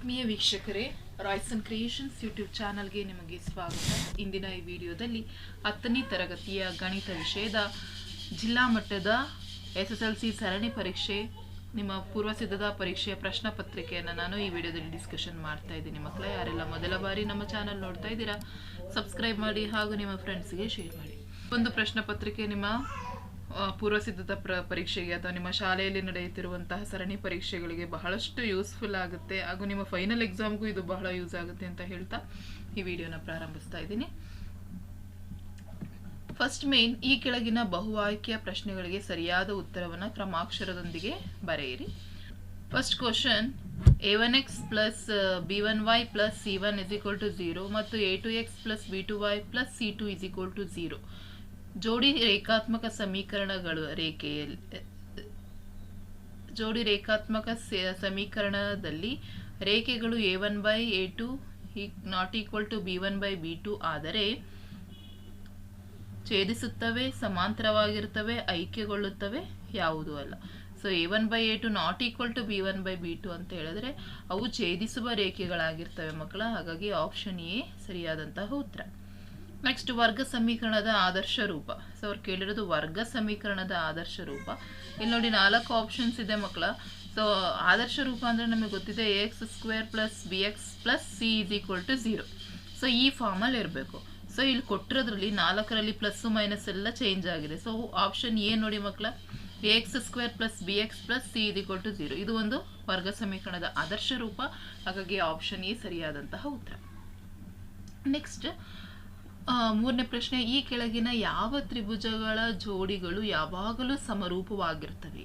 ಆತ್ಮೀಯ ವೀಕ್ಷಕರೇ Royson creations YouTube ಚಾನಲ್ಗೆ ನಿಮಗೆ ಸ್ವಾಗತ. ಇಂದಿನ ಈ ವಿಡಿಯೋದಲ್ಲಿ ಹತ್ತನೇ ತರಗತಿಯ ಗಣಿತ ವಿಷಯದ ಜಿಲ್ಲಾ ಮಟ್ಟದ ಎಸ್ ಎಸ್ ಎಲ್ ಸಿ ಸರಣಿ ಪರೀಕ್ಷೆ, ನಿಮ್ಮ ಪೂರ್ವ ಸಿದ್ಧತಾ ಪರೀಕ್ಷೆಯ ಪ್ರಶ್ನೆ ಪತ್ರಿಕೆಯನ್ನು ನಾನು ಈ ವಿಡಿಯೋದಲ್ಲಿ ಡಿಸ್ಕಷನ್ ಮಾಡ್ತಾ ಇದ್ದೀನಿ. ಮಕ್ಕಳ, ಯಾರೆಲ್ಲ ಮೊದಲ ಬಾರಿ ನಮ್ಮ ಚಾನಲ್ ನೋಡ್ತಾ ಇದ್ದೀರಾ ಸಬ್ಸ್ಕ್ರೈಬ್ ಮಾಡಿ ಹಾಗೂ ನಿಮ್ಮ ಫ್ರೆಂಡ್ಸ್ಗೆ ಶೇರ್ ಮಾಡಿ. ಒಂದು ಪ್ರಶ್ನೆ ಪತ್ರಿಕೆ ನಿಮ್ಮ ಆ, ಪೂರ್ವ ಸಿದ್ಧತಾ ಪ್ರ ಪರೀಕ್ಷೆಗೆ ಅಥವಾ ನಿಮ್ಮ ಶಾಲೆಯಲ್ಲಿ ನಡೆಯುತ್ತಿರುವಂತಹ ಸರಣಿ ಪರೀಕ್ಷೆಗಳಿಗೆ ಬಹಳಷ್ಟು ಯೂಸ್ಫುಲ್ ಆಗುತ್ತೆ. ಹಾಗೂ ನಿಮ್ಮ ಫೈನಲ್ ಎಕ್ಸಾಮ್ಗೂ ಇದು ಬಹಳ ಯೂಸ್ ಆಗುತ್ತೆ ಅಂತ ಹೇಳ್ತಾ ಈ ವಿಡಿಯೋನ ಪ್ರಾರಂಭಿಸ್ತಾ ಇದ್ದೀನಿ. ಫಸ್ಟ್ ಮೇನ್ ಈ ಕೆಳಗಿನ ಬಹು ಆಯ್ಕೆಯ ಪ್ರಶ್ನೆಗಳಿಗೆ ಸರಿಯಾದ ಉತ್ತರವನ್ನು ಕ್ರಮಾಕ್ಷರದೊಂದಿಗೆ ಬರೆಯಿರಿ. First question A one X plus B one Y plus C one is equal to zero ಮತ್ತು A two X plus B two Y plus C two is equal to zero ಜೋಡಿ ರೇಖಾತ್ಮಕ ಸಮೀಕರಣಗಳು ರೇಖೆಯಲ್ಲಿ, ಜೋಡಿ ರೇಖಾತ್ಮಕ ಸಮೀಕರಣದಲ್ಲಿ ರೇಖೆಗಳು A one by A two not equal to B one by B two ಆದರೆ ಛೇದಿಸುತ್ತವೆ, ಸಮಾಂತರವಾಗಿರುತ್ತವೆ, ಐಕ್ಯಗೊಳ್ಳುತ್ತವೆ, ಯಾವುದೂ ಅಲ್ಲ. So A one by A two not equal to B one by B two ಅಂತ ಹೇಳಿದ್ರೆ ಅವು ಛೇದಿಸುವ ರೇಖೆಗಳಾಗಿರ್ತವೆ ಮಕ್ಕಳ, ಹಾಗಾಗಿ ಆಪ್ಷನ್ ಎ ಸರಿಯಾದಂತಹ ಉತ್ತರ. ನೆಕ್ಸ್ಟ್ ವರ್ಗ ಸಮೀಕರಣದ ಆದರ್ಶ ರೂಪ. ಸೊ ಅವ್ರು ಕೇಳಿರೋದು ವರ್ಗ ಸಮೀಕರಣದ ಆದರ್ಶ ರೂಪ. ಇಲ್ಲಿ ನೋಡಿ ನಾಲ್ಕು ಆಪ್ಷನ್ಸ್ ಇದೆ ಮಕ್ಕಳ. ಸೊ ಆದರ್ಶ ರೂಪ ಅಂದರೆ ನಮಗೆ ಗೊತ್ತಿದೆ A X square plus B X plus C is equal to zero so ಈ ಫಾರ್ಮಲ್ಲಿ ಇರಬೇಕು. ಸೊ ಇಲ್ಲಿ ಕೊಟ್ಟಿರೋದ್ರಲ್ಲಿ ನಾಲ್ಕರಲ್ಲಿ ಪ್ಲಸ್ಸು ಮೈನಸ್ ಎಲ್ಲ ಚೇಂಜ್ ಆಗಿದೆ. ಸೊ ಆಪ್ಷನ್ ಎ ನೋಡಿ ಮಕ್ಕಳ. A X square plus B X plus C is equal to zero ಇದು ಒಂದು ವರ್ಗ ಸಮೀಕರಣದ ಆದರ್ಶ ರೂಪ. ಹಾಗಾಗಿ ಆಪ್ಷನ್ ಎ ಸರಿಯಾದಂತಹ ಉತ್ತರ. ನೆಕ್ಸ್ಟ್ ಮೂರನೇ ಪ್ರಶ್ನೆ, ಈ ಕೆಳಗಿನ ಯಾವ ತ್ರಿಭುಜಗಳ ಜೋಡಿಗಳು ಯಾವಾಗಲೂ ಸಮರೂಪವಾಗಿರ್ತವೆ?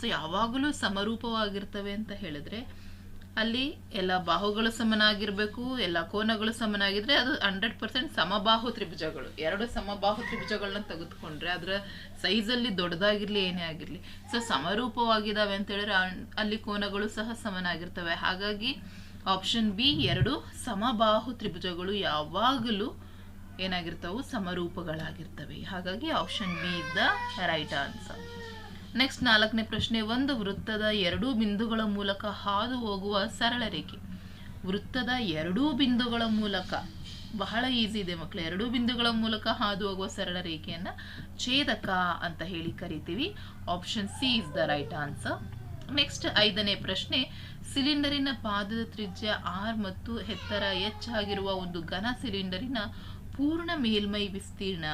ಸೊ ಯಾವಾಗಲೂ ಸಮರೂಪವಾಗಿರ್ತವೆ ಅಂತ ಹೇಳಿದ್ರೆ, ಅಲ್ಲಿ ಎಲ್ಲ ಬಾಹುಗಳು ಸಮನಾಗಿರ್ಬೇಕು, ಎಲ್ಲ ಕೋನಗಳು ಸಮನಾಗಿದ್ರೆ ಅದು ಹಂಡ್ರೆಡ್ ಪರ್ಸೆಂಟ್ ಸಮಬಾಹು ತ್ರಿಭುಜಗಳು. ಎರಡು ಸಮಬಾಹು ತ್ರಿಭುಜಗಳನ್ನ ತೆಗೆದುಕೊಂಡ್ರೆ ಅದರ ಸೈಜಲ್ಲಿ ದೊಡ್ಡದಾಗಿರ್ಲಿ, ಏನೇ ಆಗಿರಲಿ. ಸೊ ಸಮರೂಪವಾಗಿದ್ದಾವೆ ಅಂತ ಹೇಳಿದ್ರೆ ಅಲ್ಲಿ ಕೋನಗಳು ಸಹ ಸಮನಾಗಿರ್ತವೆ. ಹಾಗಾಗಿ ಆಪ್ಷನ್ ಬಿ ಎರಡು ಸಮಬಾಹು ತ್ರಿಭುಜಗಳು ಯಾವಾಗಲೂ ಏನಾಗಿರ್ತವು? ಸಮರೂಪಗಳಾಗಿರ್ತವೆ. ಹಾಗಾಗಿ option B is the right answer next ನಾಲ್ಕನೇ ಪ್ರಶ್ನೆ, ಒಂದು ವೃತ್ತದ ಎರಡೂ ಬಿಂದುಗಳ ಮೂಲಕ ಹಾದು ಹೋಗುವ ಸರಳ ರೇಖೆ. ವೃತ್ತದ ಎರಡೂ ಬಿಂದುಗಳ ಮೂಲಕ, ಬಹಳ ಈಸಿ ಇದೆ ಮಕ್ಕಳು ಎರಡೂ ಬಿಂದುಗಳ ಮೂಲಕ ಹಾದು ಹೋಗುವ ಸರಳ ರೇಖೆಯನ್ನು ಛೇದಕ ಅಂತ ಹೇಳಿ ಕರಿತೀವಿ. Option C is the right answer next ಐದನೇ ಪ್ರಶ್ನೆ, ಸಿಲಿಂಡರಿನ ಪಾದದ ತ್ರಿಜ್ಯ ಆರ್ ಮತ್ತು ಎತ್ತರ ಎಚ್ ಆಗಿರುವ ಒಂದು ಘನ ಸಿಲಿಂಡರಿನ ಪೂರ್ಣ ಮೇಲ್ಮೈ ವಿಸ್ತೀರ್ಣ.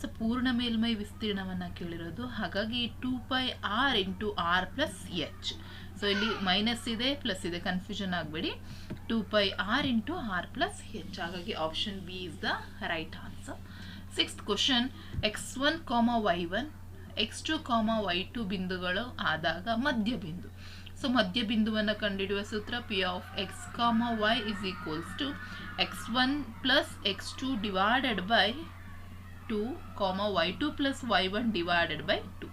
ಸೊ ಪೂರ್ಣ ಮೇಲ್ಮೈ ವಿಸ್ತೀರ್ಣವನ್ನು ಕೇಳಿರೋದು. ಹಾಗಾಗಿ two pi R into R plus H so ಇಲ್ಲಿ ಮೈನಸ್ ಇದೆ ಪ್ಲಸ್ ಇದೆ. ಕನ್ಫ್ಯೂಷನ್ ಆಗಬೇಡಿ. Two pi R into R plus H ಹಾಗಾಗಿ option B is the right answer sixth question X one comma Y one X two comma Y two ಬಿಂದುಗಳು ಆದಾಗ ಮಧ್ಯ ಬಿಂದು so ಮಧ್ಯ ಬಿಂದುವನ್ನು ಕಂಡುಹಿಡಿಯುವ ಸೂತ್ರ P of X comma Y is equals to X one plus X two divided by two comma Y two plus Y one divided by two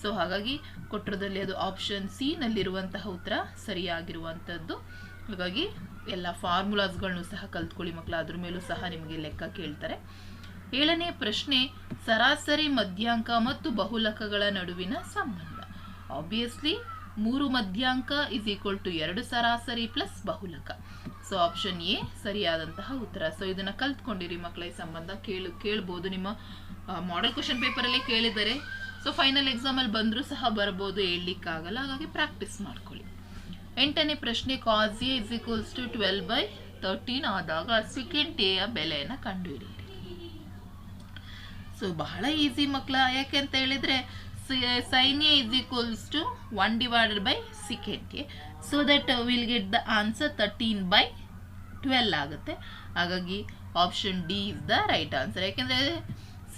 so ಹಾಗಾಗಿ ಕೊಟ್ಟರದಲ್ಲಿ ಅದು ಆಪ್ಷನ್ ಸಿ ನಲ್ಲಿರುವಂತಹ ಉತ್ತರ ಸರಿಯಾಗಿರುವಂಥದ್ದು ಹಾಗಾಗಿ ಎಲ್ಲ ಫಾರ್ಮುಲಾಸ್ಗಳನ್ನು ಸಹ ಕಲ್ತ್ಕೊಳ್ಳಿ ಮಕ್ಕಳು ಅದ್ರ ಮೇಲೂ ಸಹ ನಿಮಗೆ ಲೆಕ್ಕ ಕೇಳ್ತಾರೆ. ಏಳನೇ ಪ್ರಶ್ನೆ, ಸರಾಸರಿ ಮಧ್ಯಾಂಕ ಮತ್ತು ಬಹುಲಕಗಳ ನಡುವಿನ ಸಂಬಂಧ. ಆಬ್ವಿಯಸ್ಲಿ ಮೂರು ಮಧ್ಯಾಂಕ ಇಸ್ ಈಕ್ವಲ್ ಟು ಎರಡು ಸರಾಸರಿ ಪ್ಲಸ್ ಬಹುಲಕ. ಸೊ ಆಪ್ಷನ್ ಎ ಸರಿಯಾದಂತಹ ಉತ್ತರ. ಸೊ ಇದನ್ನ ಕಲ್ತ್ಕೊಂಡಿರಿ ಮಕ್ಕಳ ಈ ಸಂಬಂಧ ಕೇಳು, ಕೇಳ್ಬೋದು ನಿಮ್ಮ ಮಾಡೆಲ್ ಕ್ವಶನ್ ಪೇಪರಲ್ಲಿ ಕೇಳಿದರೆ. ಸೊ ಫೈನಲ್ ಎಕ್ಸಾಮಲ್ಲಿ ಬಂದರೂ ಸಹ ಬರ್ಬೋದು, ಹೇಳಲಿಕ್ಕಾಗಲ್ಲ. ಹಾಗಾಗಿ ಪ್ರಾಕ್ಟೀಸ್ ಮಾಡ್ಕೊಳ್ಳಿ. ಎಂಟನೇ ಪ್ರಶ್ನೆ cos A is equals to twelve by thirteen ಆದಾಗ ಸೆಕೆಂಡ್ ಎಯ ಬೆಲೆಯನ್ನು ಕಂಡುಹಿಡಿಯಿರಿ. ಸೊ ಬಹಳ ಈಸಿ ಮಕ್ಕಳ ಯಾಕೆ ಅಂತ ಹೇಳಿದ್ರೆ sine A is equals to one divided by secant A so we will get the answer thirteen by twelve ಆಗುತ್ತೆ. ಹಾಗಾಗಿ option D is the right answer ಯಾಕೆಂದರೆ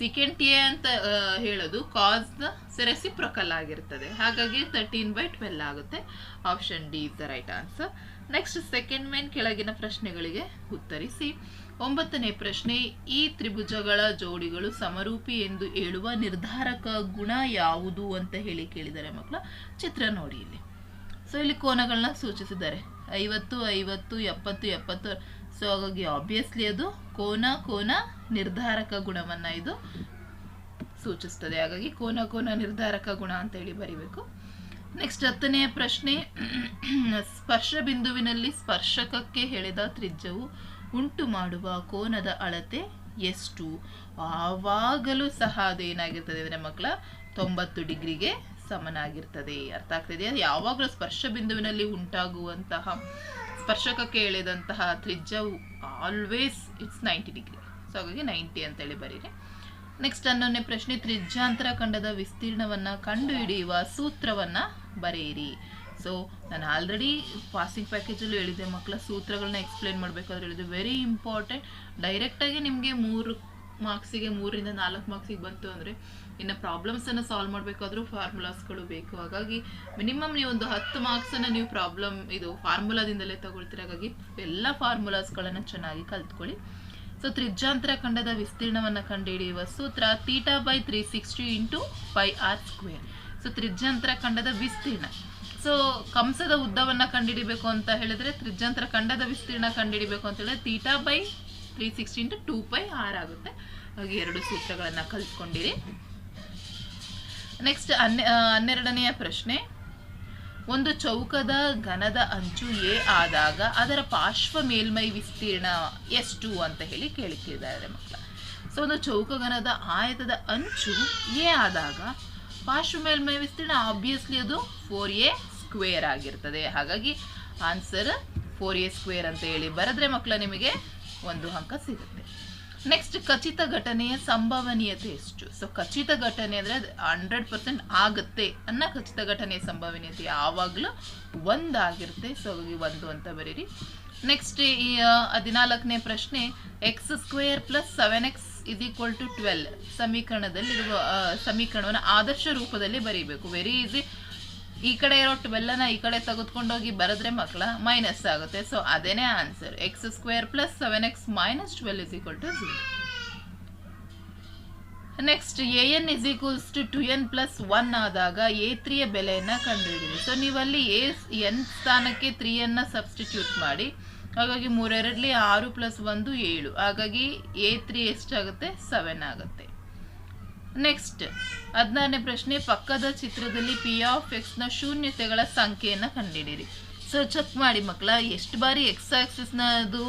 ಸೆಕೆಂಡ್ ಎ ಅಂತ ಹೇಳೋದು ಕಾಸ್ ದ ರೆಸಿಪ್ರೊಕಲ್ ಆಗಿರ್ತದೆ. ಹಾಗಾಗಿ ತರ್ಟೀನ್ ಬೈ ಟ್ವೆಲ್ ಆಗುತ್ತೆ. Option D is the right answer next second main ಕೆಳಗಿನ ಪ್ರಶ್ನೆಗಳಿಗೆ ಉತ್ತರಿಸಿ. ಒಂಬತ್ತನೇ ಪ್ರಶ್ನೆ, ಈ ತ್ರಿಭುಜಗಳ ಜೋಡಿಗಳು ಸಮರೂಪಿ ಎಂದು ಹೇಳುವ ನಿರ್ಧಾರಕ ಗುಣ ಯಾವುದು ಅಂತ ಹೇಳಿ ಕೇಳಿದ್ದಾರೆ ಮಕ್ಕಳ, ಚಿತ್ರ ನೋಡಿ ಇಲ್ಲಿ. ಸೊ ಇಲ್ಲಿ ಕೋನಗಳನ್ನ ಸೂಚಿಸಿದ್ದಾರೆ. ಐವತ್ತು ಐವತ್ತು, ಎಪ್ಪತ್ತು ಎಪ್ಪತ್ತು ಸೊ ಹಾಗಾಗಿ ಆಬ್ವಿಯಸ್ಲಿ ಅದು ಕೋನ ಕೋನ ನಿರ್ಧಾರಕ ಗುಣವನ್ನ ಇದು ಸೂಚಿಸ್ತದೆ. ಹಾಗಾಗಿ ಕೋನ ಕೋನ ನಿರ್ಧಾರಕ ಗುಣ ಅಂತ ಹೇಳಿ ಬರೀಬೇಕು. ನೆಕ್ಸ್ಟ್ ಹತ್ತನೆಯ ಪ್ರಶ್ನೆ, ಸ್ಪರ್ಶ ಬಿಂದುವಿನಲ್ಲಿ ಸ್ಪರ್ಶಕಕ್ಕೆ ಹೇಳಿದ ತ್ರಿಜ್ಯವು ಉಂಟು ಮಾಡುವ ಕೋನದ ಅಳತೆ ಎಷ್ಟು? ಆವಾಗಲೂ ಸಹ ಅದೇನಾಗಿರ್ತದೆ ಅಂದರೆ ಮಕ್ಕಳ? ತೊಂಬತ್ತು ಡಿಗ್ರಿಗೆ ಸಮನಾಗಿರ್ತದೆ. ಅರ್ಥ ಆಗ್ತಿದೆಯಾ? ಯಾವಾಗಲೂ ಸ್ಪರ್ಶ ಬಿಂದುವಿನಲ್ಲಿ ಉಂಟಾಗುವಂತಹ ಸ್ಪರ್ಶಕಕ್ಕೆ ಎಳೆದಂತಹ ತ್ರಿಜ್ಯವು always it's ninety degree. So ಹಾಗಾಗಿ ನೈಂಟಿ ಅಂತೇಳಿ ಬರೀರಿ. ನೆಕ್ಸ್ಟ್ ಹನ್ನೊಂದನೇ ಪ್ರಶ್ನೆ, ತ್ರಿಜ್ಯಾಂತರ ಖಂಡದ ವಿಸ್ತೀರ್ಣವನ್ನು ಕಂಡುಹಿಡಿಯುವ ಸೂತ್ರವನ್ನು ಬರೆಯಿರಿ. ಸೊ ನಾನು ಆಲ್ರೆಡಿ ಪಾಸಿಂಗ್ ಪ್ಯಾಕೇಜಲ್ಲೂ ಹೇಳಿದ್ದೆ ಮಕ್ಕಳ ಸೂತ್ರಗಳನ್ನ ಎಕ್ಸ್ಪ್ಲೇನ್ ಮಾಡಬೇಕಾದ್ರೆ ಹೇಳಿದೆ ವೆರಿ ಇಂಪಾರ್ಟೆಂಟ್ ಡೈರೆಕ್ಟಾಗಿ ನಿಮಗೆ ಮೂರು ಮಾರ್ಕ್ಸಿಗೆ ಮೂರರಿಂದ ನಾಲ್ಕು ಮಾರ್ಕ್ಸಿಗೆ ಬಂತು ಅಂದರೆ, ಇನ್ನು ಪ್ರಾಬ್ಲಮ್ಸನ್ನು ಸಾಲ್ವ್ ಮಾಡಬೇಕಾದ್ರೂ ಫಾರ್ಮುಲಾಸ್ಗಳು ಬೇಕು. ಹಾಗಾಗಿ ಮಿನಿಮಮ್ ನೀವು ಒಂದು ಹತ್ತು ಮಾರ್ಕ್ಸನ್ನು ನೀವು ಪ್ರಾಬ್ಲಮ್ ಇದು ಫಾರ್ಮುಲಾದಿಂದಲೇ ತಗೊಳ್ತೀರ. ಹಾಗಾಗಿ, ಎಲ್ಲ ಫಾರ್ಮುಲಾಸ್ಗಳನ್ನು ಚೆನ್ನಾಗಿ ಕಲ್ತ್ಕೊಳ್ಳಿ. ಸೊ ತ್ರಿಜ್ಯಾಂತರ ಖಂಡದ ವಿಸ್ತೀರ್ಣವನ್ನು ಕಂಡುಹಿಡಿಯುವ ಸೂತ್ರ theta by three sixty into pi R square so ತ್ರಿಜ್ಯಾಂತರ ಖಂಡದ ವಿಸ್ತೀರ್ಣ. ಸೊ ಕಂಸದ ಉದ್ದವನ್ನು ಕಂಡುಹಿಡಿಬೇಕು ಅಂತ ಹೇಳಿದ್ರೆ ತ್ರಿಜ್ಯಂತರ ಖಂಡದ ವಿಸ್ತೀರ್ಣ ಕಂಡುಹಿಡಿಬೇಕು ಅಂತ ಹೇಳಿದ್ರೆ theta by three sixty into two by R ಆಗುತ್ತೆ. ಹಾಗೆ ಎರಡು ಸೂತ್ರಗಳನ್ನು ಕಲ್ತ್ಕೊಂಡಿರಿ. ನೆಕ್ಸ್ಟ್ ಹನ್ನೆ ಹನ್ನೆರಡನೆಯ ಪ್ರಶ್ನೆ. ಒಂದು ಚೌಕದ ಘನದ ಅಂಚು ಎ ಆದಾಗ ಅದರ ಪಾರ್ಶ್ವ ಮೇಲ್ಮೈ ವಿಸ್ತೀರ್ಣ ಎಷ್ಟು ಅಂತ ಹೇಳಿ ಕೇಳುತ್ತಿದ್ದಾರೆ ಮಕ್ಕಳ. ಸೊ ಒಂದು ಚೌಕಘನದ ಆಯತದ ಅಂಚು ಎ ಆದಾಗ ಪಾರ್ಶ್ವ ಮೇಲ್ಮೈ ವಿಸ್ತೀರ್ಣ ಆಬ್ವಿಯಸ್ಲಿ ಅದು ಫೋರ್ ಎ ಸ್ಕ್ವೇರ್ ಆಗಿರ್ತದೆ. ಹಾಗಾಗಿ ಆನ್ಸರ್ ಫೋರ್ ಎ ಸ್ಕ್ವೇರ್ ಅಂತ ಹೇಳಿ ಬರೆದ್ರೆ ಮಕ್ಕಳ ನಿಮಗೆ ಒಂದು ಅಂಕ ಸಿಗುತ್ತೆ. ನೆಕ್ಸ್ಟ್ ಖಚಿತ ಘಟನೆಯ ಸಂಭವನೀಯತೆ ಎಷ್ಟು? ಸೊ ಖಚಿತ ಘಟನೆ ಅಂದರೆ ಹಂಡ್ರೆಡ್ ಪರ್ಸೆಂಟ್ ಆಗುತ್ತೆ ಅನ್ನೋ ಖಚಿತ ಘಟನೆಯ ಸಂಭವನೀಯತೆ ಯಾವಾಗಲೂ ಒಂದಾಗಿರುತ್ತೆ ಸೊ ಹಾಗಾಗಿ ಒಂದು ಅಂತ ಬರೀರಿ. ನೆಕ್ಸ್ಟ್ ಈ ಹದಿನಾಲ್ಕನೇ ಪ್ರಶ್ನೆ X square plus seven X is equal to twelve ಸಮೀಕರಣದಲ್ಲಿರುವ ಸಮೀಕರಣವನ್ನು ಆದರ್ಶ ರೂಪದಲ್ಲಿ ಬರೀಬೇಕು. ವೆರಿ ಈಸಿ ಈ ಕಡೆ ಇರೋ ಟ್ವೆಲ್ಲನ ಈ ಕಡೆ ತೆಗೆದುಕೊಂಡೋಗಿ ಬರೆದ್ರೆ ಮಕ್ಕಳ ಮೈನಸ್ ಆಗುತ್ತೆ. ಸೊ ಅದೇನೇ answer X square plus seven X minus twelve is equal to zero next A N is equals to two N plus one ಆದಾಗ ಎ ತ್ರೀಯ ಬೆಲೆಯನ್ನು ಕಂಡುಹಿಡಿರಿ ಸೊ ನೀವಲ್ಲಿ ಎ ಎನ್ ಸ್ಥಾನಕ್ಕೆ ತ್ರೀಯನ್ನು ಸಬ್ಸ್ಟಿಟ್ಯೂಟ್ ಮಾಡಿ, ಹಾಗಾಗಿ ಮೂರೆರಡ್ಲಿ ಆರು ಪ್ಲಸ್ ಒಂದು ಏಳು. ಹಾಗಾಗಿ ಎ ತ್ರೀ ಎಷ್ಟಾಗುತ್ತೆ? ಸೆವೆನ್ ಆಗುತ್ತೆ. ನೆಕ್ಸ್ಟ್ ಹದಿನಾರನೇ ಪ್ರಶ್ನೆ, ಪಕ್ಕದ ಚಿತ್ರದಲ್ಲಿ ಪಿ ಆಫ್ ಎಕ್ಸ್ನ ಶೂನ್ಯತೆಗಳ ಸಂಖ್ಯೆಯನ್ನು ಕಂಡುಹಿಡಿಯಿರಿ ಸೊ ಚೆಕ್ ಮಾಡಿ ಮಕ್ಕಳ, ಎಷ್ಟು ಬಾರಿ ಎಕ್ಸ್ ಆಕ್ಸಿಸ್ನ ಅದು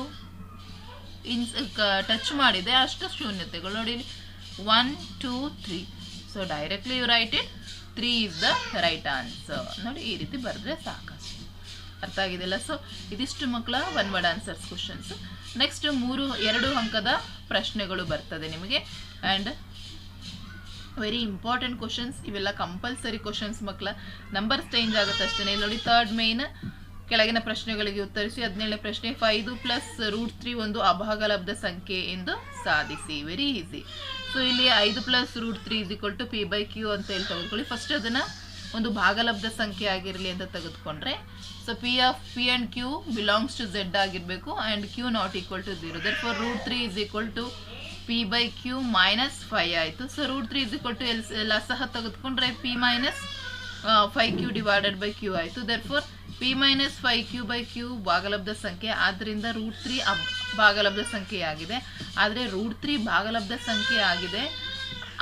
ಇನ್ಸ್ ಟಚ್ ಮಾಡಿದೆ, ಅಷ್ಟು ಶೂನ್ಯತೆಗಳು ನೋಡಿ one two three so directly you write it three is the right answer ನೋಡಿ, ಈ ರೀತಿ ಬರೆದ್ರೆ ಸಾಕಷ್ಟು. ಅರ್ಥ ಆಗಿದೆಯಲ್ಲ? ಸೊ ಇದಿಷ್ಟು ಮಕ್ಕಳ one word answers questions next ಮೂರು, ಎರಡು ಅಂಕದ ಪ್ರಶ್ನೆಗಳು ಬರ್ತದೆ ನಿಮಗೆ. ಆ್ಯಂಡ್ ವೆರಿ ಇಂಪಾರ್ಟೆಂಟ್ ಕ್ವಶನ್ಸ್ ಇವೆಲ್ಲ ಕಂಪಲ್ಸರಿ ಕ್ವಶನ್ಸ್ ಮಕ್ಕಳ ನಂಬರ್ಸ್ ಚೇಂಜ್ ಆಗುತ್ತೆ ಅಷ್ಟೇ ಇಲ್ಲಿ ನೋಡಿ ತರ್ಡ್ ಮೇನ್ ಕೆಳಗಿನ ಪ್ರಶ್ನೆಗಳಿಗೆ ಉತ್ತರಿಸಿ. ಹದಿನೇಳನೇ ಪ್ರಶ್ನೆ ಫೈದು ಪ್ಲಸ್ ರೂಟ್ ತ್ರೀ ಒಂದು ಅಭಾಗಲಬ್ಧ ಸಂಖ್ಯೆ ಎಂದು ಸಾಧಿಸಿ. ವೆರಿ ಈಸಿ ಸೊ ಇಲ್ಲಿ ಐದು plus root three is equal to P by Q ಅಂತ ಹೇಳಿ ತೆಗೆದುಕೊಳ್ಳಿ. ಫಸ್ಟ್ ಅದನ್ನು ಒಂದು ಭಾಗಲಬ್ಧ ಸಂಖ್ಯೆ ಆಗಿರಲಿ ಅಂತ ತೆಗೆದುಕೊಂಡ್ರೆ. So P of P and Q belongs to Z ಆಗಿರಬೇಕು. And Q not equal to zero therefore root three is equal to P by Q minus five ಆಯಿತು. ಸೊ ರೂಟ್ ತ್ರೀ ಇದು ಕೊಟ್ಟು ಎಲ್ ಎಲ್ಲ ಸಹ ತೆಗೆದುಕೊಂಡ್ರೆ P minus five Q divided by Q ಆಯಿತು. Therefore P minus five Q by Q ಭಾಗಲಬ್ಧ ಸಂಖ್ಯೆ. ಆದ್ದರಿಂದ ರೂಟ್ ತ್ರೀ ಅಬ್ ಭಾಗಲಬ್ಧ ಸಂಖ್ಯೆ ಆಗಿದೆ. ಆದರೆ ರೂಟ್ ತ್ರೀ ಭಾಗಲಬ್ಧ ಸಂಖ್ಯೆ ಆಗಿದೆ.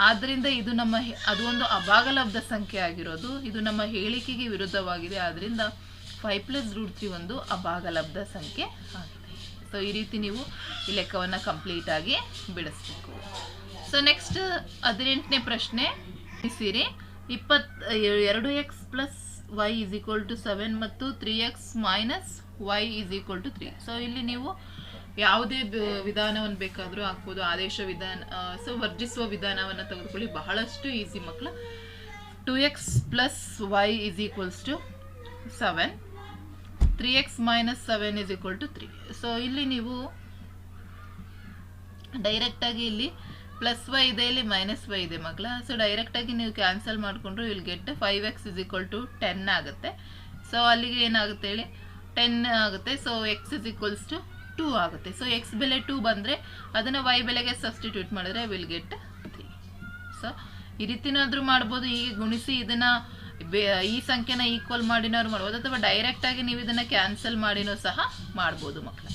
ಆದ್ದರಿಂದ ಇದು ನಮ್ಮ ಅದು ಒಂದು ಅಭಾಗಲಬ್ಧ ಸಂಖ್ಯೆ ಆಗಿರೋದು. ಇದು ನಮ್ಮ ಹೇಳಿಕೆಗೆ ವಿರುದ್ಧವಾಗಿದೆ. ಆದ್ದರಿಂದ ಫೈ ಪ್ಲಸ್ ರೂಟ್ ತ್ರೀ ಒಂದು ಅಭಾಗಲಬ್ಧ ಸಂಖ್ಯೆ ಆಗಿದೆ. ಸೊ ಈ ರೀತಿ ನೀವು ಈ ಲೆಕ್ಕವನ್ನು ಕಂಪ್ಲೀಟಾಗಿ ಬಿಡಿಸ್ಬೇಕು. ಸೊ ನೆಕ್ಸ್ಟ್ ಹದಿನೆಂಟನೇ ಪ್ರಶ್ನೆ ಇಸಿರಿ ಇಪ್ಪತ್, ಎರಡು X plus Y is equal to seven ಮತ್ತು three X minus Y is equal to three so ಇಲ್ಲಿ ನೀವು ಯಾವುದೇ ವಿಧಾನವನ್ನು ಬೇಕಾದರೂ ಹಾಕ್ಬೋದು, ಆದೇಶ ವಿಧಾನ ಸೊ ವರ್ಜಿಸುವ ವಿಧಾನವನ್ನು ತೆಗೆದುಕೊಳ್ಳಿ. ಬಹಳಷ್ಟು ಈಸಿ ಮಕ್ಕಳು. Two X plus Y is equals to seven three X minus seven is equal to three so ಇಲ್ಲಿ ನೀವು ಡೈರೆಕ್ಟಾಗಿ ಇಲ್ಲಿ ಪ್ಲಸ್ ವೈ ಇದೆ, ಇಲ್ಲಿ ಮೈನಸ್ ವೈ ಇದೆ ಮಕ್ಕಳ. ಸೊ ಡೈರೆಕ್ಟಾಗಿ ನೀವು ಕ್ಯಾನ್ಸಲ್ ಮಾಡಿಕೊಂಡ್ರು ಇಲ್ಲಿ get five X is equal to ten ಆಗುತ್ತೆ. ಸೊ ಅಲ್ಲಿಗೆ ಏನಾಗುತ್ತೆ ಹೇಳಿ? ಟೆನ್ ಆಗುತ್ತೆ. So X is equals to two ಆಗುತ್ತೆ. ಸೊ ಎಕ್ಸ್ ಬೆಲೆ ಟೂ ಬಂದರೆ ಅದನ್ನು ವೈ ಬೆಲೆಗೆ ಸಬ್ಸ್ಟಿಟ್ಯೂಟ್ ಮಾಡಿದ್ರೆ ವಿಲ್ ಗೆಟ್ ತ್ರೀ ಸೊ ಈ ರೀತಿನಾದರೂ ಮಾಡ್ಬೋದು. ಹೀಗೆ ಗುಣಿಸಿ ಇದನ್ನು ಈ ಸಂಖ್ಯೆನ ಈಕ್ವಲ್ ಮಾಡಿನವ್ರು ಮಾಡ್ಬೋದು, ಅಥವಾ ಡೈರೆಕ್ಟಾಗಿ ನೀವು ಇದನ್ನ ಕ್ಯಾನ್ಸಲ್ ಮಾಡಿನೂ ಸಹ ಮಾಡ್ಬೋದು ಮಕ್ಕಳ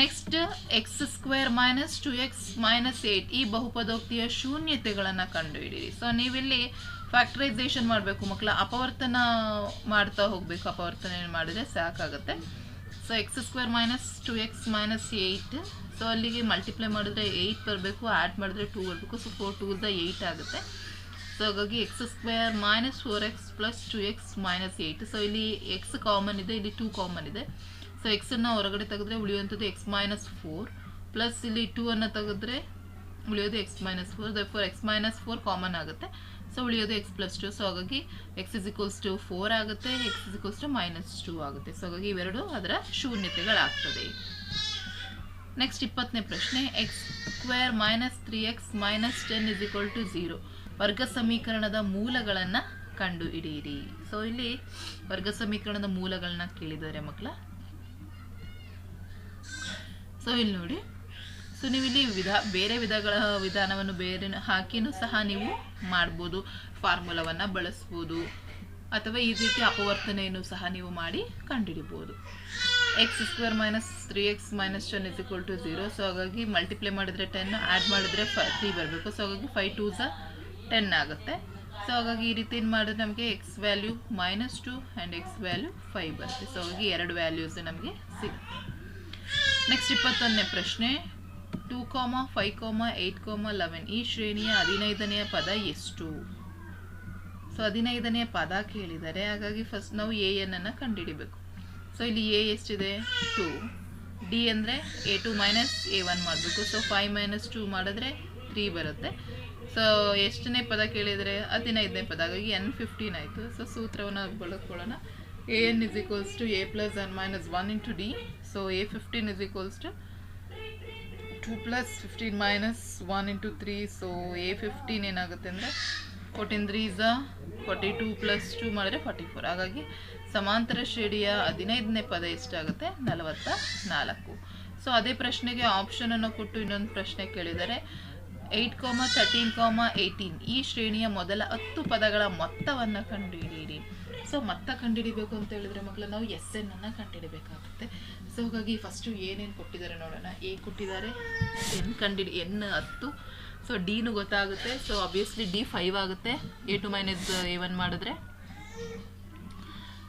next X square minus two X minus eight ಈ ಬಹುಪದೋಕ್ತಿಯ ಶೂನ್ಯತೆಗಳನ್ನು ಕಂಡುಹಿಡಿಯಿರಿ. ಸೊ ನೀವಿಲ್ಲಿ ಫ್ಯಾಕ್ಟರೈಸೇಷನ್ ಮಾಡಬೇಕು ಮಕ್ಕಳ ಅಪವರ್ತನ ಮಾಡ್ತಾ ಹೋಗಬೇಕು. ಅಪವರ್ತನ ಮಾಡಿದರೆ ಸಾಕಾಗುತ್ತೆ. So X square minus two X minus eight so ಅಲ್ಲಿಗೆ ಮಲ್ಟಿಪ್ಲೈ ಮಾಡಿದ್ರೆ ಏಯ್ಟ್ ಬರಬೇಕು ಆ್ಯಡ್ ಮಾಡಿದ್ರೆ ಟೂ ಬರಬೇಕು. So four two the eight ಆಗುತ್ತೆ. ಸೊ ಹಾಗಾಗಿ X square minus four X plus two X minus eight so ಇಲ್ಲಿ ಎಕ್ಸ್ ಕಾಮನ್ ಇದೆ, ಇಲ್ಲಿ ಟೂ ಕಾಮನ್ ಇದೆ. ಸೊ ಎಕ್ಸನ್ನು ಹೊರಗಡೆ ತೆಗೆದ್ರೆ ಉಳಿಯುವಂಥದ್ದು ಎಕ್ಸ್ ಮೈನಸ್ ಫೋರ್ ಪ್ಲಸ್ ಇಲ್ಲಿ ಟೂ ಅನ್ನು ತೆಗೆದ್ರೆ ಉಳಿಯೋದು X minus four the four X minus four common ಆಗುತ್ತೆ. ಸೊ ಉಳಿಯೋದು ಎಕ್ಸ್ ಪ್ಲಸ್ ಟು ಸೊ ಹಾಗಾಗಿ X is equals to four ಆಗುತ್ತೆ X is equals to minus two ಆಗುತ್ತೆ. ಸೊ ಹಾಗಾಗಿ ಇವೆರಡು ಅದರ ಶೂನ್ಯತೆಗಳಾಗ್ತದೆ. ನೆಕ್ಸ್ಟ್ ಇಪ್ಪತ್ತನೇ ಪ್ರಶ್ನೆ X square minus three X minus ten is equal to zero ವರ್ಗ ಸಮೀಕರಣದ ಮೂಲಗಳನ್ನು ಕಂಡು ಹಿಡಿಯಿರಿ ಸೊ ಇಲ್ಲಿ ವರ್ಗ ಸಮೀಕರಣದ ಮೂಲಗಳನ್ನ ಕೇಳಿದ್ದಾರೆ ಮಕ್ಕಳ. ಸೊ ಇಲ್ಲಿ ನೋಡಿ. ಸೊ ನೀವು ಇಲ್ಲಿ ವಿಧ, ಬೇರೆ ವಿಧಗಳ ವಿಧಾನವನ್ನು ಬೇರೆ ಹಾಕಿನೂ ಸಹ ನೀವು ಮಾಡ್ಬೋದು. ಫಾರ್ಮುಲಾವನ್ನು ಬಳಸ್ಬೋದು. ಅಥವಾ ಈ ರೀತಿ ಅಪವರ್ತನೆಯನ್ನು ಸಹ ನೀವು ಮಾಡಿ ಕಂಡುಹಿಡಿಬೋದು. X square minus three x minus ten is equal to zero so ಹಾಗಾಗಿ ಮಲ್ಟಿಪ್ಲೈ ಮಾಡಿದ್ರೆ ಟೆನ್ ಆ್ಯಡ್ ಮಾಡಿದ್ರೆ ಫೈ ತ್ರೀ ಬರಬೇಕು. ಸೊ ಹಾಗಾಗಿ ಫೈವ್ ಟೂ ಝ ಟೆನ್ ಆಗುತ್ತೆ. ಸೊ ಹಾಗಾಗಿ ಈ ರೀತಿ ಏನು ಮಾಡಿದ್ರೆ ನಮಗೆ x value minus two and x value five ಬರುತ್ತೆ. ಸೊ ಹಾಗಾಗಿ ಎರಡು ವ್ಯಾಲ್ಯೂಸ್ ನಮಗೆ ಸಿಗುತ್ತೆ. ನೆಕ್ಸ್ಟ್ ಇಪ್ಪತ್ತೊಂದನೇ ಪ್ರಶ್ನೆ. Two comma five comma eight comma eleven ಈ ಶ್ರೇಣಿಯ ಹದಿನೈದನೆಯ ಪದ ಎಷ್ಟು? ಸೊ ಹದಿನೈದನೆಯ ಪದ ಕೇಳಿದ್ದಾರೆ ಹಾಗಾಗಿ ಫಸ್ಟ್ ನಾವು ಎ ಎನ್ನನ್ನು ಕಂಡುಹಿಡಿಬೇಕು. ಸೊ ಇಲ್ಲಿ ಎ ಎಷ್ಟಿದೆ? ಟು ಡಿ ಅಂದರೆ a two minus a one ಮಾಡಬೇಕು. ಸೊ ಫೈವ್ ಮೈನಸ್ ಟು ಮಾಡಿದ್ರೆ ತ್ರೀ ಬರುತ್ತೆ. ಸೊ ಎಷ್ಟನೇ ಪದ ಕೇಳಿದರೆ ಹದಿನೈದನೇ ಪದ, ಹಾಗಾಗಿ ಎನ್ ಫಿಫ್ಟೀನ್ ಆಯಿತು. ಸೊ ಸೂತ್ರವನ್ನು ಬಳಸ್ಕೊಳ್ಳೋಣ. A n is equals to a plus n minus one into d so a fifteen is equals to two plus fifteen minus one into three so a fifteen ಏನಾಗುತ್ತೆ ಅಂದರೆ fourteen three ಝ forty two plus two ಮಾಡಿದ್ರೆ forty four ಹಾಗಾಗಿ ಸಮಾಂತರ ಶ್ರೇಣಿಯ ಹದಿನೈದನೇ ಪದ ಎಷ್ಟಾಗುತ್ತೆ? ನಲವತ್ತ ನಾಲ್ಕು ಸೊ ಅದೇ ಪ್ರಶ್ನೆಗೆ ಆಪ್ಷನನ್ನು ಕೊಟ್ಟು ಇನ್ನೊಂದು ಪ್ರಶ್ನೆ ಕೇಳಿದರೆ ಏಯ್ಟ್ ಕಾಮ ತರ್ಟೀನ್ ಕಾಮ ಏಯ್ಟೀನ್ ಈ ಶ್ರೇಣಿಯ ಮೊದಲ ಹತ್ತು ಪದಗಳ ಮೊತ್ತವನ್ನು ಕಂಡುಹಿಡಿಯಿರಿ. ಸೊ ಮೊತ್ತ ಕಂಡುಹಿಡಿಬೇಕು ಅಂತ ಹೇಳಿದ್ರೆ ಮಕ್ಕಳು, ನಾವು ಎಸ್ ಎನ್ ಅನ್ನು ಕಂಡುಹಿಡಬೇಕಾಗುತ್ತೆ. ಸೊ ಹಾಗಾಗಿ ಫಸ್ಟು ಏನೇನು ಕೊಟ್ಟಿದ್ದಾರೆ ನೋಡೋಣ. ಎ ಕೊಟ್ಟಿದ್ದಾರೆ ಎನ್ ಕಂಡುಹಿಡಿ ಎನ್ ಹತ್ತು. ಸೊ ಡಿನೂ ಗೊತ್ತಾಗುತ್ತೆ. ಸೊ ಅಬ್ವಿಯಸ್ಲಿ ಡಿ ಫೈವ್ ಆಗುತ್ತೆ. A two minus a one ಮಾಡಿದ್ರೆ.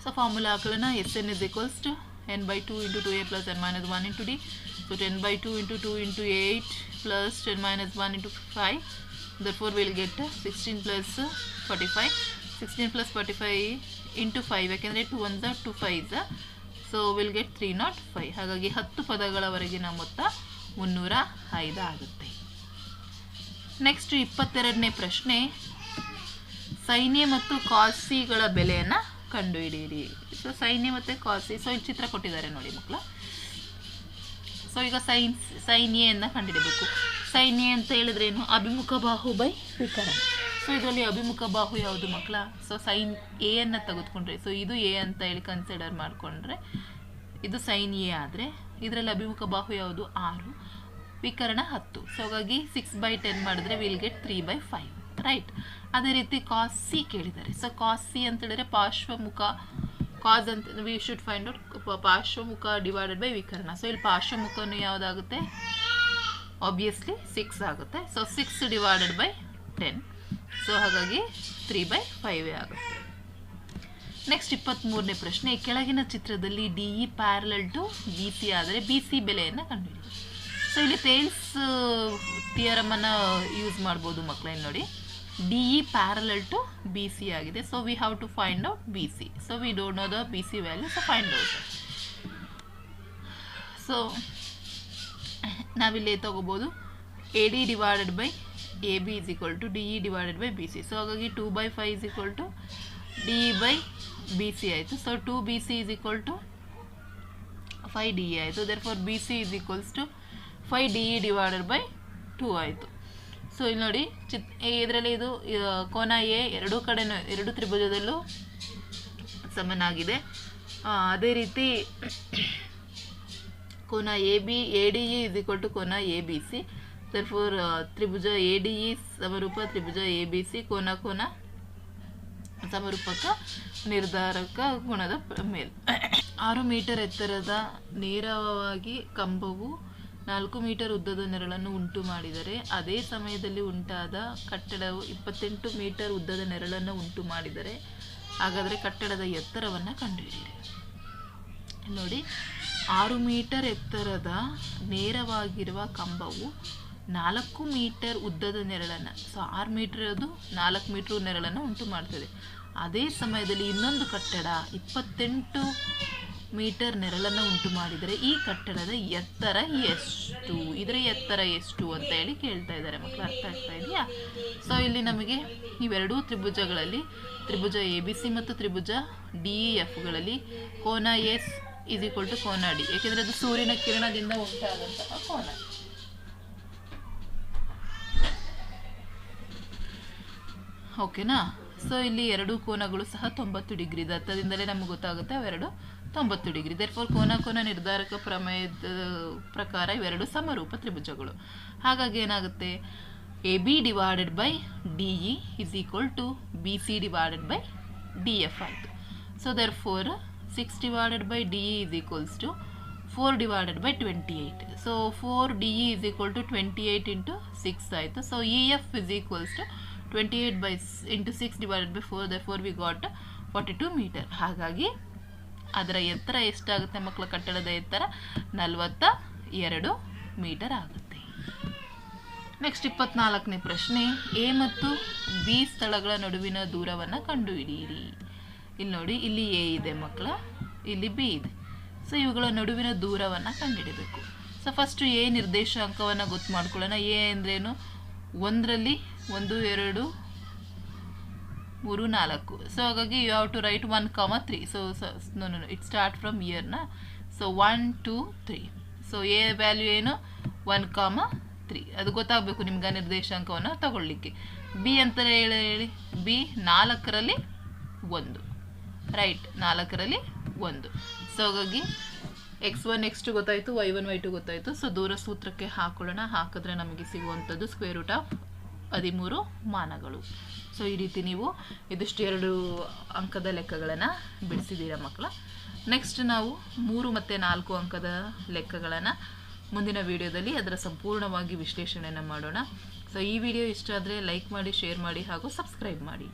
ಸೊ ಫಾರ್ಮುಲಾ ಹಾಕೋಣ s n is equals to into two a plus n minus one into d so ten by two into two into eight plus ten minus one into five therefore will get sixteen plus forty five sixteen plus forty five into five ಯಾಕೆಂದರೆ two one ಝ two five so will get three not five ಹಾಗಾಗಿ ಹತ್ತು ಪದಗಳವರೆಗಿನ ಮೊತ್ತ ಮುನ್ನೂರ ಐದು ಆಗುತ್ತೆ. Next ಇಪ್ಪತ್ತೆರಡನೇ ಪ್ರಶ್ನೆ. ಸೈನ್ಯ ಮತ್ತು ಕಾಸಿಗಳ ಬೆಲೆಯನ್ನು ಕಂಡುಹಿಡಿಯಿರಿ. ಸೊ ಸೈನ್ಯ ಮತ್ತು ಕಾಸಿ ಸೊ ಇಲ್ಲಿ ಚಿತ್ರ ಕೊಟ್ಟಿದ್ದಾರೆ ನೋಡಿ ಮಕ್ಕಳ. ಸೊ ಈಗ ಸೈನ್ಸ್, ಸೈನ್ಯೆಯನ್ನು ಕಂಡುಹಿಡಬೇಕು. ಸೈನ್ಯ ಅಂತ ಹೇಳಿದ್ರೆ ಏನು ಅಭಿಮುಖ ಬಾಹು ಬೈ ವಿಕರಣ. ಸೊ ಇದರಲ್ಲಿ ಅಭಿಮುಖ ಬಾಹು ಯಾವುದು ಮಕ್ಕಳ? ಸೊ ಸೈನ್ ಎ ಅನ್ನು ತೆಗೆದುಕೊಂಡ್ರೆ ಸೊ ಇದು ಎ ಅಂತ ಹೇಳಿ ಕನ್ಸಿಡರ್ ಮಾಡಿಕೊಂಡ್ರೆ, ಇದು ಸೈನ್ ಎ ಆದರೆ, ಇದರಲ್ಲಿ ಅಭಿಮುಖ ಬಾಹು ಯಾವುದು? ಆರು. ವಿಕರಣ ಹತ್ತು. ಸೊ ಹಾಗಾಗಿ ಸಿಕ್ಸ್ ಬೈ ಟೆನ್ ಮಾಡಿದ್ರೆ will get three by five right ಅದೇ ರೀತಿ ಕಾಸ್ ಸಿ ಕೇಳಿದ್ದಾರೆ. ಸೊ ಕಾಸ್ ಸಿ ಅಂತ ಹೇಳಿದ್ರೆ ಪಾರ್ಶ್ವಮುಖ ಕಾಸ್ ಅಂತ ವಿ ಶುಡ್ ಫೈಂಡ್ ಔಟ್ ಪಾರ್ಶ್ವಮುಖ ಡಿವೈಡೆಡ್ ಬೈ ವಿಕರ್ಣ. ಸೊ ಇಲ್ಲಿ ಪಾರ್ಶ್ವಮುಖನು ಯಾವುದಾಗುತ್ತೆ? ಆಬ್ವಿಯಸ್ಲಿ ಸಿಕ್ಸ್ ಆಗುತ್ತೆ. So six divided by ten so ಹಾಗಾಗಿ ತ್ರೀ ಬೈ ಫೈವೇ ಆಗುತ್ತೆ. ನೆಕ್ಸ್ಟ್ ಇಪ್ಪತ್ತ್ಮೂರನೇ ಪ್ರಶ್ನೆ. ಕೆಳಗಿನ ಚಿತ್ರದಲ್ಲಿ D E parallel to B C ಆದರೆ ಬಿ ಸಿ ಬೆಲೆಯನ್ನು ಕಂಡುಹಿಡಿ ಸೊ ಇಲ್ಲಿ ತೇಲ್ಸ್ ಥಿಯರಮನ್ನು ಯೂಸ್ ಮಾಡ್ಬೋದು ಮಕ್ಕಳಲ್ಲಿ ನೋಡಿ. D E parallel to B C ಆಗಿದೆ. So we have to find out B C so we don't know the B C value so find out so ನಾವಿಲ್ಲಿ ತಗೋಬೋದು. A D divided by A B is equal to D E divided by B C so ಹಾಗಾಗಿ two by five is equal to D E by B C ಆಯಿತು. So two B C is equal to five D E ಆಯಿತು. Therefore B C is equals to five D E divided by two ಆಯಿತು. So ಇಲ್ಲಿ ನೋಡಿ, ಚಿತ್ ಇದರಲ್ಲಿ ಇದು ಕೋನ A, ಎರಡೂ ಕಡೆನೂ, ಎರಡು ತ್ರಿಭುಜದಲ್ಲೂ ಸಮನಾಗಿದೆ. ಅದೇ ರೀತಿ ಕೋನ A, B, A, D, E is equal ಕೋನ ಎ, ಬಿ, ಸಿ. ದರ್ಫೋರ್ ತ್ರಿಭುಜ ಎ, ಡಿ, ಇ ಸಮರೂಪ, ತ್ರಿಭುಜ ಎ, ಬಿ, ಸಿ, ಕೋನ ಕೋನ ಸಮರೂಪಕ ನಿರ್ಧಾರಕ ಗುಣದ ಮೇಲ್. ಆರು ಮೀಟರ್ ಎತ್ತರದ ನೇರವಾಗಿ ಕಂಬವು ನಾಲ್ಕು ಮೀಟರ್ ಉದ್ದದ ನೆರಳನ್ನು ಉಂಟು ಮಾಡಿದರೆ, ಅದೇ ಸಮಯದಲ್ಲಿ ಉಂಟಾದ ಕಟ್ಟಡವು ಇಪ್ಪತ್ತೆಂಟು ಮೀಟರ್ ಉದ್ದದ ನೆರಳನ್ನು ಉಂಟು ಮಾಡಿದರೆ, ಹಾಗಾದರೆ ಕಟ್ಟಡದ ಎತ್ತರವನ್ನು ಕಂಡುಹಿಡಿಯಿರಿ. ನೋಡಿ, ಆರು ಮೀಟರ್ ಎತ್ತರದ ನೇರವಾಗಿರುವ ಕಂಬವು ನಾಲ್ಕು ಮೀಟರ್ ಉದ್ದದ ನೆರಳನ್ನು, ಸೊ ಆರು ಮೀಟರ್ ಅದು, ನಾಲ್ಕು ಮೀಟರ್ ನೆರಳನ್ನು ಉಂಟು ಮಾಡ್ತದೆ. ಅದೇ ಸಮಯದಲ್ಲಿ ಇನ್ನೊಂದು ಕಟ್ಟಡ ಇಪ್ಪತ್ತೆಂಟು ಮೀಟರ್ ನೆರಳನ್ನು ಉಂಟು ಮಾಡಿದರೆ ಈ ಕಟ್ಟಡದ ಎತ್ತರ ಎಷ್ಟು? ಇದರ ಎತ್ತರ ಎಷ್ಟು ಅಂತ ಹೇಳಿ ಕೇಳ್ತಾ ಇದ್ದಾರೆ ಮಕ್ಕಳು ಅರ್ಥ ಆಗ್ತಾ ಇದೆಯಾ? ಸೊ ಇಲ್ಲಿ ನಮಗೆ ಇವೆರಡೂ ತ್ರಿಭುಜಗಳಲ್ಲಿ, ತ್ರಿಭುಜ ಎ ಬಿ ಸಿ ಮತ್ತು ತ್ರಿಭುಜ ಡಿ ಇ ಎಫ್ಗಳಲ್ಲಿ ಕೋನ ಎಸ್ ಇಸ್ ಈಕ್ವಲ್ ಟು ಕೋನ ಡಿ ಏಕೆಂದರೆ ಅದು ಸೂರ್ಯನ ಕಿರಣದಿಂದ ಉಂಟಾದಂತಹ ಕೋನ. ಓಕೆನಾ ಸೊ ಇಲ್ಲಿ ಎರಡು ಕೋನಗಳು ಸಹ ತೊಂಬತ್ತು ಡಿಗ್ರಿ ದತ್ತದಿಂದಲೇ ನಮ್ಗೆ ಗೊತ್ತಾಗುತ್ತೆ ಅವೆರಡು ತೊಂಬತ್ತು ಡಿಗ್ರಿ. ದೇರ್ಫೋರ್ ಕೋನ ಕೋನ ನಿರ್ಧಾರಕ ಪ್ರಮೇಯದ ಪ್ರಕಾರ ಇವೆರಡು ಸಮರೂಪ ತ್ರಿಭುಜಗಳು. ಹಾಗಾಗಿ ಏನಾಗುತ್ತೆ? A B divided by D E is equal to B C divided by D F ಆಯಿತು. So therefore six divided by D E is equals to four divided by twenty eight so four D E is equal to twenty eight into six ಆಯಿತು. So E F is equals to twenty eight by into six divided by four therefore we got forty two metre ಹಾಗಾಗಿ ಅದರ ಎತ್ತರ ಎಷ್ಟಾಗುತ್ತೆ ಮಕ್ಕಳ ಕಟ್ಟಡದ ಎತ್ತರ? ನಲವತ್ತ ಎರಡು ಮೀಟರ್ ಆಗುತ್ತೆ. ನೆಕ್ಸ್ಟ್ ಇಪ್ಪತ್ನಾಲ್ಕನೇ ಪ್ರಶ್ನೆ, ಎ ಮತ್ತು ಬಿ ಸ್ಥಳಗಳ ನಡುವಿನ ದೂರವನ್ನು ಕಂಡುಹಿಡಿಯಿರಿ. ಇಲ್ಲಿ ನೋಡಿ, ಇಲ್ಲಿ ಎ ಇದೆ ಮಕ್ಕಳ, ಇಲ್ಲಿ ಬಿ ಇದೆ. ಸೊ ಇವುಗಳ ನಡುವಿನ ದೂರವನ್ನು ಕಂಡುಹಿಡಬೇಕು. ಸೊ ಫಸ್ಟು ಎ ನಿರ್ದೇಶಾಂಕವನ್ನು ಗೊತ್ತು ಮಾಡ್ಕೊಳ್ಳೋಣ. ಎ ಅಂದ್ರೇನು? ಒಂದರಲ್ಲಿ ಒಂದು, ಎರಡು ಮೂರು ನಾಲ್ಕು. ಸೊ ಹಾಗಾಗಿ you have to write one comma three so no no it start from ಇಯರ್ನ so one two three so a value ಏನು? ಒನ್ ಕಾಮ ತ್ರೀ ಅದು ಗೊತ್ತಾಗಬೇಕು ನಿಮ್ಗೆ ನಿರ್ದೇಶಾಂಕವನ್ನು ತಗೊಳ್ಳಿಕ್ಕೆ. ಬಿ ಅಂತ ಹೇಳಿ ಹೇಳಿ. ಬಿ ನಾಲ್ಕರಲ್ಲಿ ಒಂದು. ರೈಟ್ ನಾಲ್ಕರಲ್ಲಿ ಒಂದು. ಸೊ ಹಾಗಾಗಿ ಎಕ್ಸ್ ಒನ್ ಎಕ್ಸ್ ಟು ಗೊತ್ತಾಯಿತು ವೈ ಒನ್ ವೈ ಟು ಗೊತ್ತಾಯಿತು. ಸೊ ದೂರ ಸೂತ್ರಕ್ಕೆ ಹಾಕೊಳ್ಳೋಣ. ಹಾಕಿದ್ರೆ ನಮಗೆ ಸಿಗುವಂಥದ್ದು ಸ್ಕ್ವೇರ್ ರೂಟ್ ಆಫ್ ಹದಿಮೂರು ಮಾನಗಳು. ಸೊ ಈ ರೀತಿ ನೀವು ಇದಿಷ್ಟು ಎರಡು ಅಂಕದ ಲೆಕ್ಕಗಳನ್ನು ಬಿಡಿಸಿದ್ದೀರಾ ಮಕ್ಕಳ. ನೆಕ್ಸ್ಟ್ ನಾವು ಮೂರು ಮತ್ತು ನಾಲ್ಕು ಅಂಕದ ಲೆಕ್ಕಗಳನ್ನು ಮುಂದಿನ ವಿಡಿಯೋದಲ್ಲಿ ಅದರ ಸಂಪೂರ್ಣವಾಗಿ ವಿಶ್ಲೇಷಣೆಯನ್ನು ಮಾಡೋಣ. ಸೊ ಈ ವಿಡಿಯೋ ಇಷ್ಟ ಆದರೆ ಲೈಕ್ ಮಾಡಿ, ಶೇರ್ ಮಾಡಿ ಹಾಗೂ ಸಬ್ಸ್ಕ್ರೈಬ್ ಮಾಡಿ.